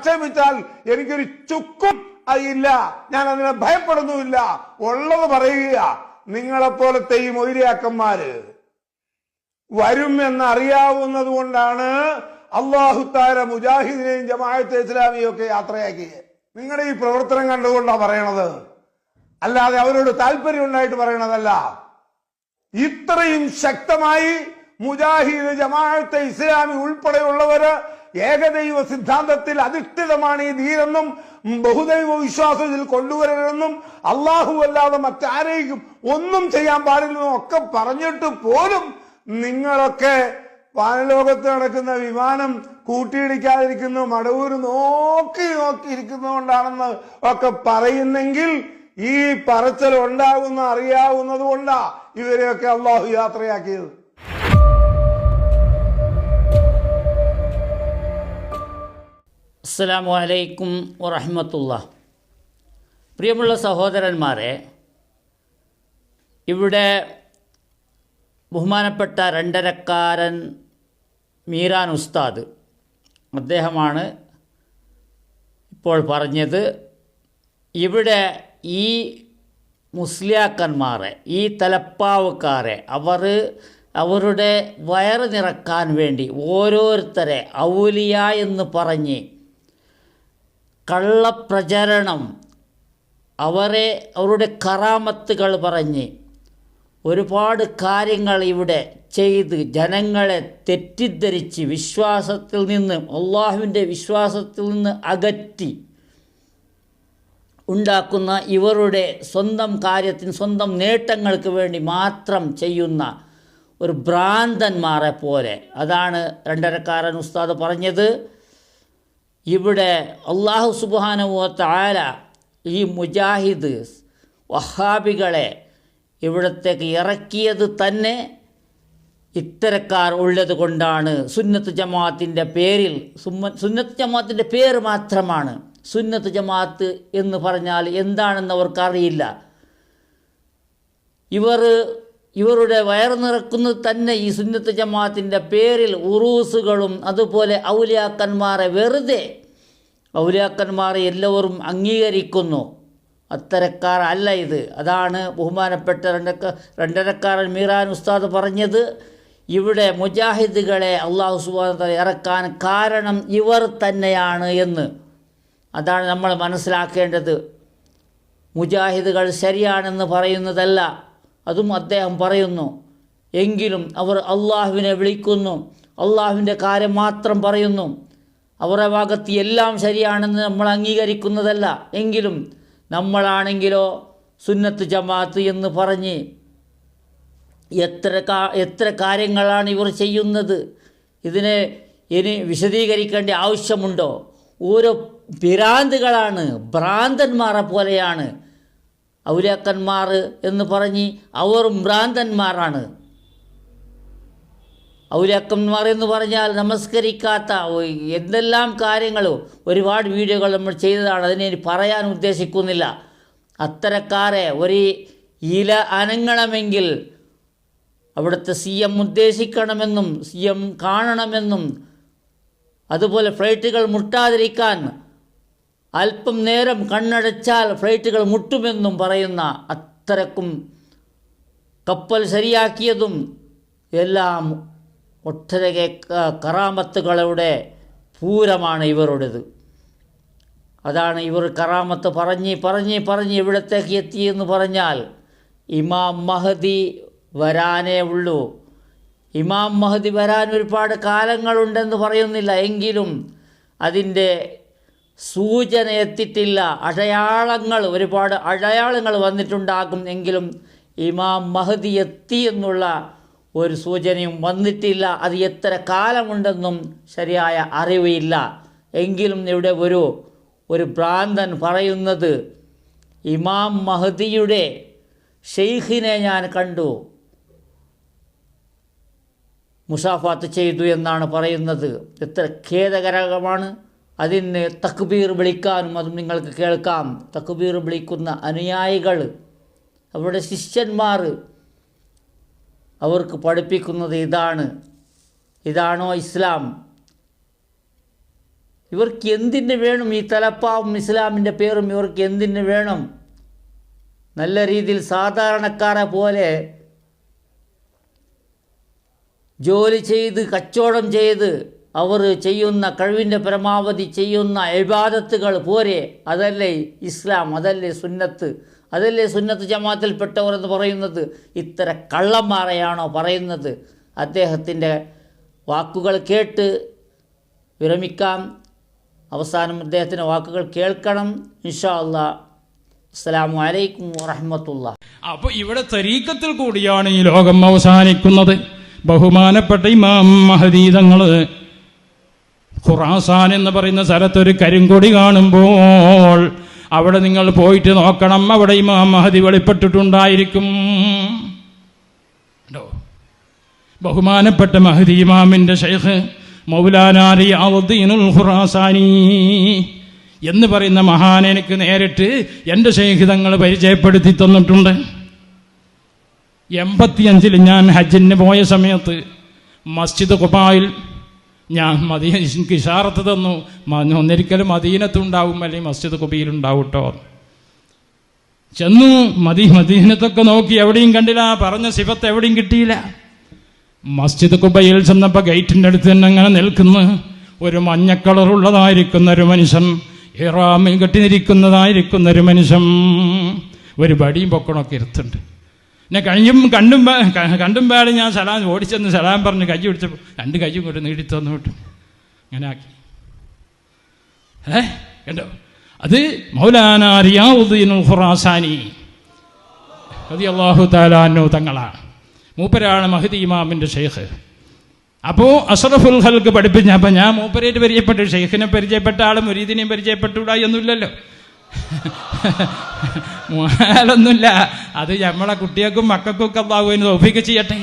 ആക്ഷേപിച്ചാൽ എനിക്കൊരു ചുക്കും അതില്ല ഞാൻ അതിനെ ഭയപ്പെടുന്നുമില്ല. ഉള്ളത് പറയുക നിങ്ങളെപ്പോലത്തെ ഈ മൊയ്രിയാക്കന്മാര് വരും എന്നറിയാവുന്നത് കൊണ്ടാണ് അള്ളാഹുത്താര മുജാഹിദിനെയും ജമാഅത്തെ ഇസ്ലാമിയും ഒക്കെ യാത്രയാക്കിയത് നിങ്ങളുടെ ഈ പ്രവർത്തനം കണ്ടുകൊണ്ടാണ് പറയണത്. അല്ലാതെ അവരോട് താല്പര്യം ഉണ്ടായിട്ട് പറയണതല്ല. ഇത്രയും ശക്തമായി മുജാഹിദ് ജമാഅത്തെ ഇസ്ലാമി ഉൾപ്പെടെയുള്ളവര് ഏകദൈവ സിദ്ധാന്തത്തിൽ അധിഷ്ഠിതമാണ് ഈ ദീനെന്നും ബഹുദൈവ വിശ്വാസത്തിൽ കൊണ്ടുവരണമെന്നും അള്ളാഹു അല്ലാതെ മറ്റാരെയും ഒന്നും ചെയ്യാൻ പാടില്ലെന്നും ഒക്കെ പറഞ്ഞിട്ട് പോലും നിങ്ങളൊക്കെ വാനലോകത്ത് നടക്കുന്ന വിമാനം കൂട്ടിയിടിക്കാതിരിക്കുന്നു മടവൂര് നോക്കി നോക്കി ഇരിക്കുന്നതുകൊണ്ടാണെന്ന് ഒക്കെ പറയുന്നെങ്കിൽ ഈ പറച്ചൽ ഉണ്ടാകുന്ന അറിയാവുന്നത് കൊണ്ടാ ഇവരെയൊക്കെ അള്ളാഹു യാത്രയാക്കിയത്. അസ്സലാമു അലൈക്കും വറഹമത്തുള്ള പ്രിയമുള്ള സഹോദരന്മാരെ ഇവിടെ ബഹുമാനപ്പെട്ട രണ്ടരക്കാരൻ മീരാൻ ഉസ്താദ് അദ്ദേഹമാണ് ഇപ്പോൾ പറഞ്ഞത്. ഇവിടെ ഈ മുസ്ലിയാക്കന്മാരെ ഈ തലപ്പാവുകാരെ അവർ അവരുടെ വയറ് നിറക്കാൻ വേണ്ടി ഓരോരുത്തരെ ഔലിയ എന്ന് പറഞ്ഞ് കള്ളപ്രചരണം. അവരെ അവരുടെ കറാമത്തുകൾ പറഞ്ഞ് ഒരുപാട് കാര്യങ്ങൾ ഇവിടെ ചെയ്ത് ജനങ്ങളെ തെറ്റിദ്ധരിച്ച് വിശ്വാസത്തിൽ നിന്ന് അള്ളാഹുവിന്റെ വിശ്വാസത്തിൽ നിന്ന് അകറ്റി ഉണ്ടാക്കുന്ന ഇവരുടെ സ്വന്തം കാര്യത്തിന് സ്വന്തം നേട്ടങ്ങൾക്ക് വേണ്ടി മാത്രം ചെയ്യുന്ന ഒരു ഭ്രാന്തന്മാരെ പോലെ. അതാണ് രണ്ടരക്കാരൻ ഉസ്താദ് പറഞ്ഞത്. ഇവിടെ അള്ളാഹു സുബാനുവോ താല ഈ മുജാഹിദ് വഹാബികളെ ഇവിടത്തേക്ക് ഇറക്കിയത് തന്നെ ഇത്തരക്കാർ ഉള്ളത് കൊണ്ടാണ്. സുന്നത്ത് ജമാഅത്തിന്റെ പേരിൽ സുന്നത്ത് ജമാഅത്തിന്റെ പേര് മാത്രമാണ്. സുന്നത്ത് ജമാഅത്ത് എന്ന് പറഞ്ഞാൽ എന്താണെന്ന് അവർക്കറിയില്ല. ഇവർ ഇവരുടെ വയർ നിറക്കുന്നത് തന്നെ ഈ സുന്നത്ത് ജമാഅത്തിന്റെ പേരിൽ ഉറൂസുകളും അതുപോലെ ഔലിയാക്കന്മാരെ വെറുതെ ഔലിയാക്കന്മാരെ എല്ലാവരും അംഗീകരിക്കുന്നു. അത്തരക്കാരല്ല ഇത്. അതാണ് ബഹുമാനപ്പെട്ട രണ്ടക്ക രണ്ടരക്കാരൻ മീറാൻ ഉസ്താദ് പറഞ്ഞത്. ഇവിടെ മുജാഹിദുകളെ അള്ളാഹു സുബാന ഇറക്കാൻ കാരണം ഇവർ തന്നെയാണ് എന്ന്. അതാണ് നമ്മൾ മനസ്സിലാക്കേണ്ടത്. മുജാഹിദുകൾ ശരിയാണെന്ന് പറയുന്നതല്ല. അതും അദ്ദേഹം പറയുന്നു. എങ്കിലും അവർ അള്ളാഹുവിനെ വിളിക്കുന്നു. അള്ളാഹുവിന്റെ കാര്യം മാത്രം പറയുന്നു. അവരുടെ ഭാഗത്ത് എല്ലാം ശരിയാണെന്ന് നമ്മൾ അംഗീകരിക്കുന്നതല്ല. എങ്കിലും നമ്മളാണെങ്കിലോ സുന്നത്ത് ജമാഅത്ത് എന്ന് പറഞ്ഞ് എത്ര കാ എത്ര കാര്യങ്ങളാണ് ഇവർ ചെയ്യുന്നത്? ഇതിനെ ഇനി വിശദീകരിക്കേണ്ട ആവശ്യമുണ്ടോ? ഓരോ ഭ്രാന്തുകളാണ് ഭ്രാന്തന്മാരെ പോലെയാണ്. ഔലിയാക്കന്മാർ എന്ന് പറഞ്ഞ് അവർ ഭ്രാന്തന്മാരാണ്. ഔലിയാക്കന്മാർ എന്ന് പറഞ്ഞാൽ നമസ്കരിക്കാത്ത എന്തെല്ലാം കാര്യങ്ങളോ ഒരുപാട് വീഡിയോകൾ നമ്മൾ ചെയ്തതാണ് അതിനെ പറയാൻ ഉദ്ദേശിക്കുന്നില്ല. അത്തരക്കാരെ ഒരു ഇല അനങ്ങണമെങ്കിൽ അവിടുത്തെ സി എം ഉദ്ദേശിക്കണമെന്നും സി എം കാണണമെന്നും അതുപോലെ ഫ്ലൈറ്റുകൾ മുട്ടാതിരിക്കാൻ അല്പം നേരം കണ്ണടച്ചാൽ ഫ്ലൈറ്റുകൾ മുട്ടുമെന്നും പറയുന്ന അത്രക്കും കപ്പൽ ശരിയാക്കിയതും എല്ലാം ഒട്ടരകെ കറാമത്തുകളുടെ പൂരമാണ് ഇവരുടേത്. അതാണ് ഇവർ കറാമത്ത് പറഞ്ഞ് പറഞ്ഞ് പറഞ്ഞ് ഇവിടത്തേക്ക് എത്തിയെന്ന് പറഞ്ഞാൽ ഇമാം മഹദി വരാനേ ഉള്ളൂ. ഇമാം മഹദി വരാൻ ഒരുപാട് കാലങ്ങളുണ്ടെന്ന് പറയുന്നില്ല. എങ്കിലും അതിന്റെ സൂചന എത്തിയിട്ടില്ല. അടയാളങ്ങൾ ഒരുപാട് അടയാളങ്ങൾ വന്നിട്ടുണ്ടാകും എങ്കിലും ഇമാം മഹദി എത്തി എന്നുള്ള ഒരു സൂചനയും വന്നിട്ടില്ല. അത് എത്ര കാലമുണ്ടെന്നും ശരിയായ അറിവില്ല. എങ്കിലും ഇവിടെ ഒരു ഒരു ഭ്രാന്തൻ പറയുന്നത് ഇമാം മഹദിയുടെ ഷെയ്ഖിനെ ഞാൻ കണ്ടു. മുസാഫാത്ത് ചെയ്തു എന്നാണ് പറയുന്നത്. എത്ര ഖേദകരമാണ്. അതിന് തക്ബീർ വിളിക്കാനും അതും നിങ്ങൾക്ക് കേൾക്കാം. തക്ബീർ വിളിക്കുന്ന അനുയായികൾ അവരുടെ ശിഷ്യന്മാർ അവർക്ക് പഠിപ്പിക്കുന്നത് ഇതാണ്. ഇതാണോ ഇസ്ലാം? ഇവർക്ക് എന്തിന് വേണം ഈ തലപ്പാവും ഇസ്ലാമിന്റെ പേരും? ഇവർക്ക് എന്തിന് വേണം? നല്ല രീതിയിൽ സാധാരണക്കാരെ പോലെ ജോലി ചെയ്ത് കച്ചവടം ചെയ്ത് അവർ ചെയ്യുന്ന കഴിവിന്റെ പരമാവധി ചെയ്യുന്ന ഇബാദത്തുകൾ പോരെ. അതല്ലേ ഇസ്ലാം അതല്ലേ സുന്നത്ത്. അതല്ലേ സുന്നത്ത് ജമാത്തിൽപ്പെട്ടവർ എന്ന് പറയുന്നത്? ഇത്ര കള്ളന്മാരെയാണോ പറയുന്നത്? അദ്ദേഹത്തിന്റെ വാക്കുകൾ കേട്ട് വിരമിക്കാം. അവസാനം അദ്ദേഹത്തിന്റെ വാക്കുകൾ കേൾക്കണം. ഇൻഷാ അല്ലാ അസ്സലാമു അലൈക്കും വറഹമത്തുള്ള അപ്പൊ ഇവിടെ തരീക്കത്തിൽ കൂടിയാണ് ഈ ലോകം അവസാനിക്കുന്നത്. ബഹുമാനപ്പെട്ട ഇമാം മഹദീതങ്ങൾ ഖുറാസാൻ എന്ന് പറയുന്ന സ്ഥലത്തൊരു കരിങ്കൊടി കാണുമ്പോൾ അവിടെ നിങ്ങൾ പോയിട്ട് നോക്കണം. അവിടെ ഇമാം മഹദി വെളിപ്പെട്ടിട്ടുണ്ടായിരിക്കും? ബഹുമാനപ്പെട്ട മഹദി ഇമാമിന്റെ ഷെയ്ഖ് മൗലാനാരി അവദ്ദീനുൽ ഖുറാസാനി എന്ന് പറയുന്ന മഹാൻ എനിക്ക് നേരിട്ട് എന്റെ ശേഖിതങ്ങൾ പരിചയപ്പെടുത്തി തന്നിട്ടുണ്ട്. എൺപത്തിയഞ്ചിൽ ഞാൻ ഹജ്ജിന് പോയ സമയത്ത് മസ്ജിദ് കുബായിൽ ഞാൻ മദീന എനിക്ക് ഇഷാറത്ത് തന്നു. ഒന്നിരിക്കലും മദീനത്തുണ്ടാവും അല്ലെങ്കിൽ മസ്ജിദ് കുബിയിലുണ്ടാവും കേട്ടോ ചെന്നു മദീ മദീനത്തൊക്കെ നോക്കി എവിടെയും കണ്ടില്ല പറഞ്ഞ സിഫത്ത് എവിടെയും കിട്ടിയില്ല. മസ്ജിദ് കുബയിൽ ചെന്നപ്പോൾ ഗേറ്റിന്റെ അടുത്ത് തന്നെ അങ്ങനെ നിൽക്കുന്ന. ഒരു മഞ്ഞ കളറുള്ളതായിരിക്കുന്ന ഒരു മനുഷ്യൻ ഇറാമിൽ കെട്ടിനിരിക്കുന്നതായിരിക്കുന്ന ഒരു മനുഷ്യൻ ഒരു വടിയും പൊക്കണമൊക്കെ ഇരുത്തുണ്ട് എന്നെ കഴിയും കണ്ടും കണ്ടും പാടി ഞാൻ സലാം ഓടിച്ചെന്ന് സലാം പറഞ്ഞ് കൈ പിടിച്ചപ്പോൾ രണ്ട് കൈയും കൊണ്ട് നീടി തന്നു വിട്ടു. അങ്ങനെ ആക്കി. ഏ? കണ്ടോ? അത് മൗലാന റിയാവുദ്ദീനുൽ ഖുറാസാനി റതി അള്ളാഹു താലാനോ തങ്ങളാണ് മൂപ്പരാണ് മഹദി ഇമാമിന്റെ ഷെയ്ഖ് അപ്പോൾ അഷറഫുൽ ഹൽക്ക് പഠിപ്പിച്ച അപ്പം ഞാൻ മൂപ്പരേറ്റ് പരിചയപ്പെട്ടു. ഷെയ്ഖിനെ പരിചയപ്പെട്ട ആളും മുരീദിനെയും പരിചയപ്പെട്ടുകൂടാ ഒന്നുമില്ലല്ലോ മോഹനൊന്നുമില്ല അത് നമ്മളെ കുട്ടികൾക്കും മക്കൾക്കും ഒക്കെ അള്ളാഹുവിന് തോഫിക്ക് ചെയ്യട്ടെ.